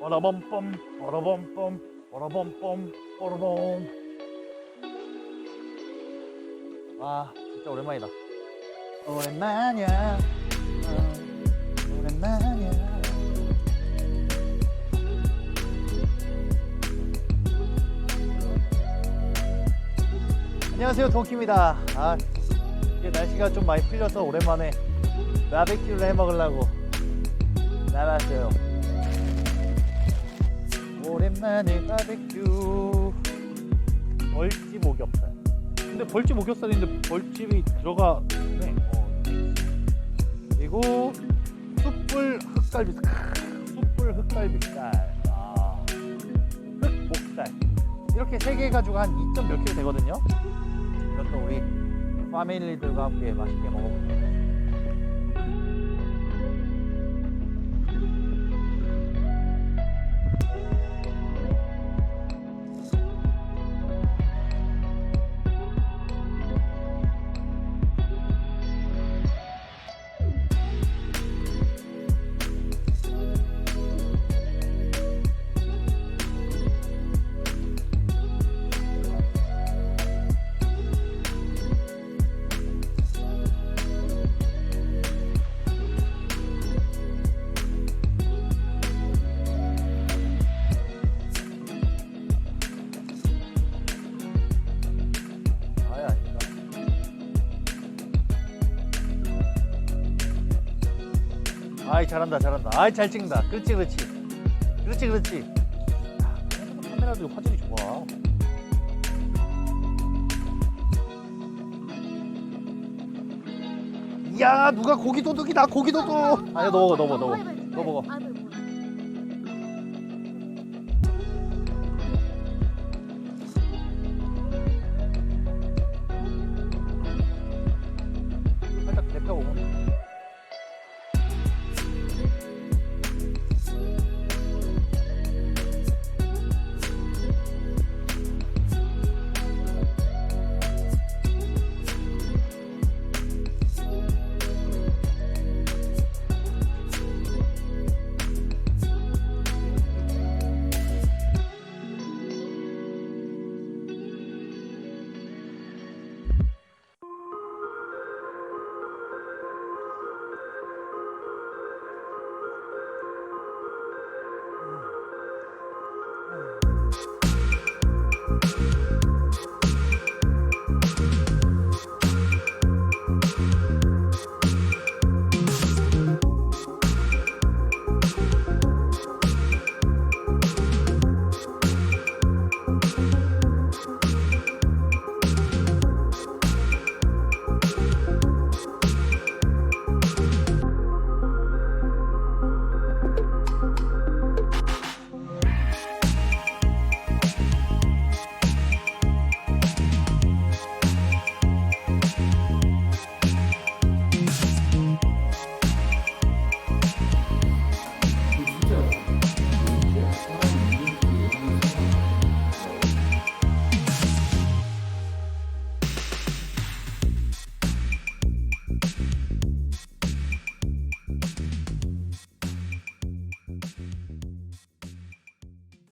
빠라범빰 빠라범빰 빠라범빰 빠라범 아 진짜 오랜만이다. 오랜만이야. 어, 오랜만이야. 안녕하세요 동키입니다. 아 이제 날씨가 좀 많이 풀려서 오랜만에 바베큐를 해 먹으려고 나왔어요 오랜만에 바베큐. 벌집 목욕살 근데 벌집 목욕살인데 벌집이 들어가 네. 어, 그리고 숯불 흑갈비 숯불 흑갈비살 아, 흑목살. 이렇게 세 개 가지고 한 2점 몇 킬로 되거든요? 이것도 우리 파밀리들과 함께 맛있게 먹어볼게요 아이 잘한다 잘한다. 아이 잘 찍는다. 그렇지 그렇지. 그렇지 그렇지. 야, 카메라도 화질이 좋아. 야 누가 고기 도둑이다 고기 도둑. 아니야 너 먹어 너 먹어 너 먹어. 너 먹어. 살짝 대표 오면.